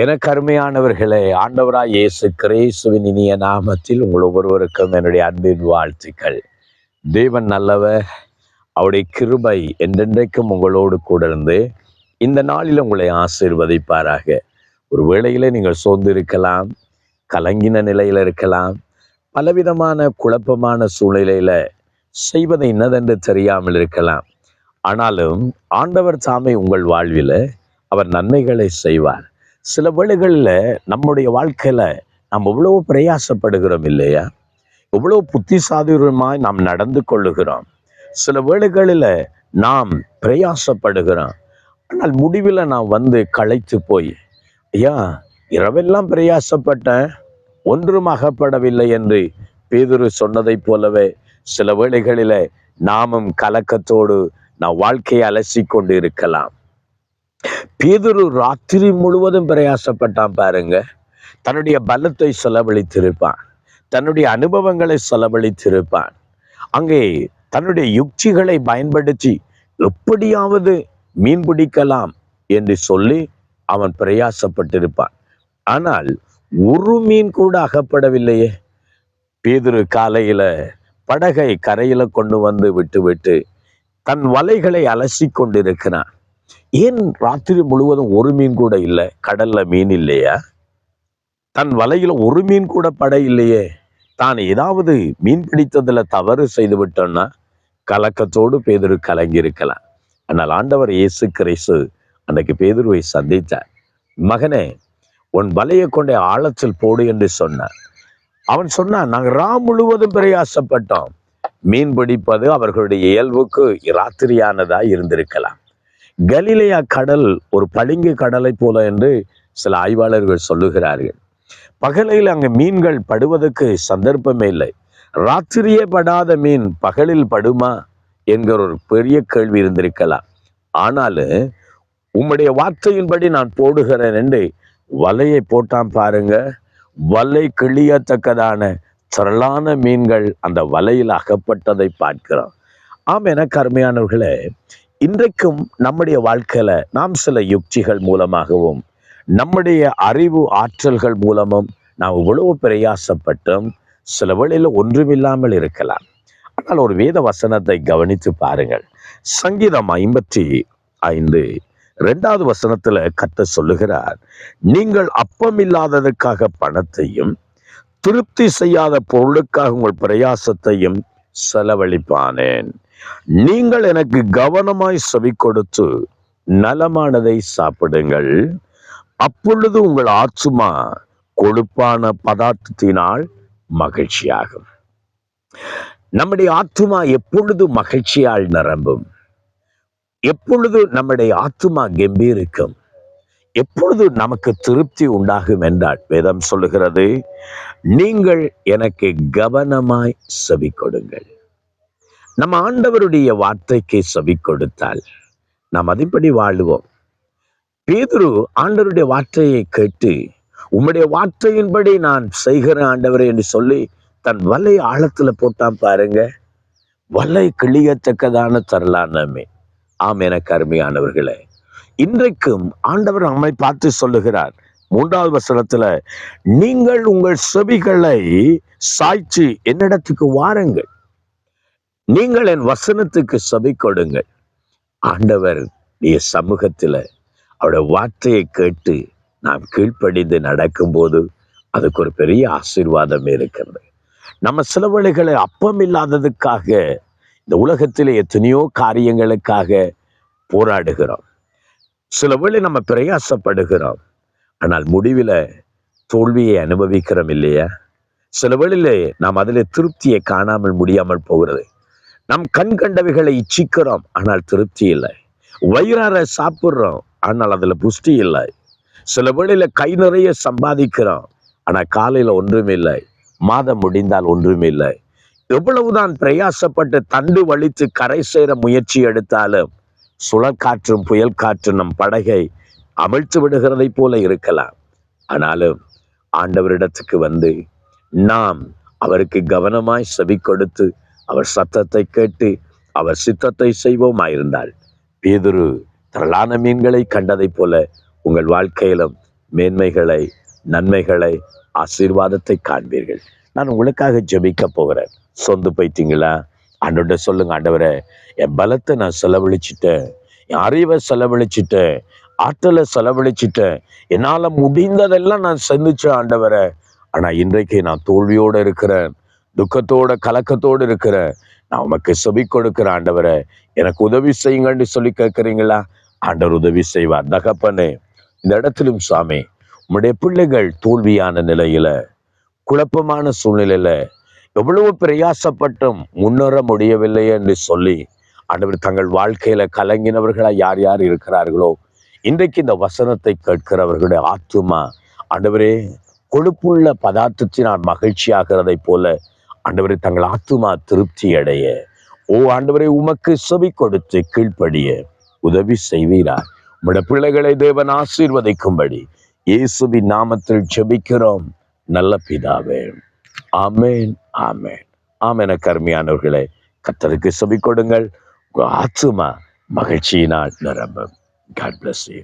எனக்கு அருமையானவர்களே ஆண்டவராய் இயேசு கிரேசுவின் இனிய நாமத்தில் உங்கள் ஒவ்வொருவருக்கும் என்னுடைய அன்பின் வாழ்த்துக்கள். தேவன் நல்லவர் அவருடைய கிருபை என்றென்றைக்கும் உங்களோடு கூட இருந்து இந்த நாளில் உங்களை ஆசீர்வதிப்பாராக. ஒரு வேளையிலே நீங்கள் சோர்ந்து இருக்கலாம் கலங்கின நிலையில் இருக்கலாம் பலவிதமான குழப்பமான சூழ்நிலையில செய்வது என்னதென்று தெரியாமல் இருக்கலாம். ஆனாலும் ஆண்டவர் தாமே உங்கள் வாழ்வில் அவர் நன்மைகளை செய்வார். சில வேளைகளில் நம்முடைய வாழ்க்கையில் நாம் எவ்வளவு பிரயாசப்படுகிறோம் இல்லையா? எவ்வளவு புத்திசாதுரியமாய் நாம் நடந்து கொள்ளுகிறோம். சில வேளைகளில் நாம் பிரயாசப்படுகிறோம். ஆனால் முடிவில் நான் வந்து களைத்து போய் ஐயா இரவெல்லாம் பிரயாசப்பட்டேன். ஒன்றும் அகப்படவில்லை என்று பேதுரு சொன்னதைப் போலவே சில வேளைகளில் நாமும் கலக்கத்தோடு நான் வாழ்க்கையை அலசி கொண்டு இருக்கலாம் பேதுரு ராத்திரி முழுவதும் பிரயாசப்பட்டான் பாருங்க. தன்னுடைய பலத்தை செலவழித்திருப்பான். தன்னுடைய அனுபவங்களை செலவழித்திருப்பான். அங்கே தன்னுடைய யுக்திகளை பயன்படுத்தி எப்படியாவது மீன் பிடிக்கலாம் என்று சொல்லி அவன் பிரயாசப்பட்டிருப்பான். ஆனால் ஒரு மீன் கூட அகப்படவில்லையே. பேதுரு காலையில படகை கரையில கொண்டு வந்து விட்டு விட்டு தன் வலைகளை அலசி கொண்டிருக்கிறான் ஏன் ராத்திரி முழுவதும் ஒரு மீன் கூட இல்லை? கடல்ல மீன் இல்லையா? தன் வலையில ஒரு மீன் கூட படை இல்லையே. தான் ஏதாவது மீன் பிடித்ததுல தவறு செய்து விட்டோம்னா கலக்கத்தோடு பேதுரு கலங்கி இருக்கலாம் ஆனால் ஆண்டவர் இயேசு கிறிஸ்து அன்னைக்கு பேதுருவை சந்தித்தார். மகனே உன் வலையை கொண்டே ஆழத்தில் போடு என்று சொன்னார். அவன் சொன்னான் நாங்கள் ரா முழுவதும் பிரயாசப்பட்டோம். மீன் பிடிப்பது அவர்களுடைய இயல்புக்கு ராத்திரியானதா இருந்திருக்கலாம். கலிலையா கடல் ஒரு பளிங்கு கடலை போல என்று சில ஆய்வாளர்கள் சொல்லுகிறார்கள். பகலில் அங்கு மீன்கள் படுவதற்கு சந்தர்ப்பமே இல்லை. ராத்திரியே படாத மீன் பகலில் படுமா என்கிற ஒரு பெரிய கேள்வி இருந்திருக்கலாம். ஆனாலும் உம்முடைய வார்த்தையின்படி நான் போடுகிறேன் என்று வலையை போட்டான் பாருங்க. வலை கிழியத்தக்கதான திரளான மீன்கள் அந்த வலையில் அகப்பட்டதை பார்க்கிறோம். ஆம் என கருமையானவர்களே இன்றைக்கும் நம்முடைய வாழ்க்கையில நாம் சில யுக்திகள் மூலமாகவும் நம்முடைய அறிவு ஆற்றல்கள் மூலமும் நாம் இவ்வளவு பிரயாசப்பட்டும் சில வேளையில் ஒன்றுமில்லாமல் இருக்கலாம். ஆனால் ஒரு வேத வசனத்தை கவனித்து பாருங்கள். சங்கீதம் ஐம்பத்தி ஐந்து ரெண்டாவது வசனத்துல கத்த சொல்லுகிறார் நீங்கள் அப்பம் இல்லாததற்காக பணத்தையும் திருப்தி செய்யாத பொருளுக்காக உங்கள் பிரயாசத்தையும் செலவழிப்பானேன். நீங்கள் எனக்கு கவனமாய் செவி கொடுத்து நலமானதை சாப்பிடுங்கள். அப்பொழுது உங்கள் ஆத்மா கொழுப்பான பதார்த்தத்தினால் மகிழ்ச்சியாகும். நம்முடைய ஆத்துமா எப்பொழுது மகிழ்ச்சியால் நிரம்பும்? எப்பொழுது நம்முடைய ஆத்துமா கம்பீரிக்கும்? எப்பொழுது நமக்கு திருப்தி உண்டாகும் என்றால் வேதம் சொல்லுகிறது நீங்கள் எனக்கு கவனமாய் செவி கொடுங்கள் நம்ம ஆண்டவருடைய வார்த்தைக்கு செவி கொடுத்தால் நாம் அதன்படி வாழுவோம். பேதுரு ஆண்டவருடைய வார்த்தையை கேட்டு உம்முடைய வார்த்தையின்படி நான் செய்கிறேன் ஆண்டவரே என்று சொல்லி தன் வலை ஆழத்துல போட்டான் பாருங்க. வலை கிளியத்தக்கதான தரலானமே. ஆம் எனக்கு அருமையானவர்களே இன்றைக்கும் ஆண்டவர் நம்மை பார்த்து சொல்லுகிறார். மூன்றாவது வசனத்துல நீங்கள் உங்கள் செவிகளை சாய்ச்சி என்னிடத்துக்கு வாருங்கள். நீங்கள் என் வசனத்துக்கு சபை கொடுங்கள். ஆண்டவர் நீ சமூகத்துல அவருடைய வார்த்தையை கேட்டு நாம் கீழ்ப்படிந்து நடக்கும்போது அதுக்கு ஒரு பெரிய ஆசீர்வாதம் இருக்கிறது. நம்ம சில வழிகளை அப்பம் இல்லாததுக்காக இந்த உலகத்திலே எத்தனையோ காரியங்களுக்காக போராடுகிறோம். சில வேளை நம்ம பிரயாசப்படுகிறோம். ஆனால் முடிவில் தோல்வியை அனுபவிக்கிறோம் இல்லையா? சில வேளையிலே நாம் அதில் திருப்தியை காணாமல் முடியாமல் போகிறது. நம் கண் கண்டவைகளை இச்சிக்கிறோம் ஆனால் திருப்தி இல்லை. வயிறார சாப்பிட்றோம் ஆனால் அதில் புஷ்டி இல்லை. சில வேளையில் கை நிறைய சம்பாதிக்கிறோம் ஆனால் காலையில் ஒன்றும் இல்லை. மாதம் முடிந்தால் ஒன்றும் இல்லை. எவ்வளவுதான் பிரயாசப்பட்டு தண்டு வலித்து கரை சேர முயற்சி எடுத்தாலும் சுழற்காற்றும் புயல் காற்றும் நம் படகை அமிழ்த்து விடுகிறதைப் போல இருக்கலாம். ஆனாலும் ஆண்டவரிடத்துக்கு வந்து நாம் அவருக்கு கவனமாய் செவி கொடுத்து அவர் சத்தத்தை கேட்டு அவர் சித்தத்தை செய்வோமாயிருந்தாள். பேதுரு திரளான மீன்களை கண்டதைப் போல உங்கள் வாழ்க்கையிலும் மேன்மைகளை நன்மைகளை ஆசீர்வாதத்தை காண்பீர்கள். நான் உங்களுக்காக ஜெபிக்க போகிறேன். சொந்து போயிட்டீங்களா? ஆண்டவர்கிட்ட சொல்லுங்க ஆண்டவரை என் பலத்தை நான் செலவழிச்சிட்டேன். என் அறிவை செலவழிச்சிட்டேன். ஆற்றலை செலவழிச்சிட்டேன். என்னால் முடிந்ததெல்லாம் நான் சந்திச்சேன் ஆண்டவரை. ஆனால் இன்றைக்கு நான் தோல்வியோடு இருக்கிறேன். துக்கத்தோட கலக்கத்தோடு இருக்கிற நான் உமக்கு செவி கொடுக்கிற ஆண்டவரை எனக்கு உதவி செய்யுங்கன்னு சொல்லி கேட்குறீங்களா? ஆண்டவர் உதவி செய்வார். தகப்பனே இந்த இடத்திலும் சாமி உம்முடைய பிள்ளைகள் தோல்வியான நிலையில குழப்பமான சூழ்நிலையில எவ்வளவு பிரயாசப்பட்டும் முன்னேற முடியவில்லை என்று சொல்லி ஆண்டவர் தங்கள் வாழ்க்கையில கலங்கினவர்களா யார் யார் இருக்கிறார்களோ இன்றைக்கு இந்த வசனத்தை கேட்கிறவர்களுடைய ஆத்துமா ஆண்டவரே கொழுப்புள்ள பதார்த்தத்தினால் மகிழ்ச்சியாகிறதை போல ஆண்டவரை தங்கள் ஆத்துமா திருப்தி அடைய ஓ ஆண்டவரை உமக்கு செவி கொடுத்து கீழ்ப்படிய உதவி செய்வீரார் உம்முடைய பிள்ளைகளை தேவன் ஆசீர்வதிக்கும்படி இயேசுவின் நாமத்தில் செபிக்கிறோம் நல்ல பிதாவே. ஆமேன் ஆமேன். ஆமென கருமையானவர்களே கத்தருக்கு செவி கொடுங்கள். ஆத்துமா மகிழ்ச்சியினால் நிரம்பும். God bless you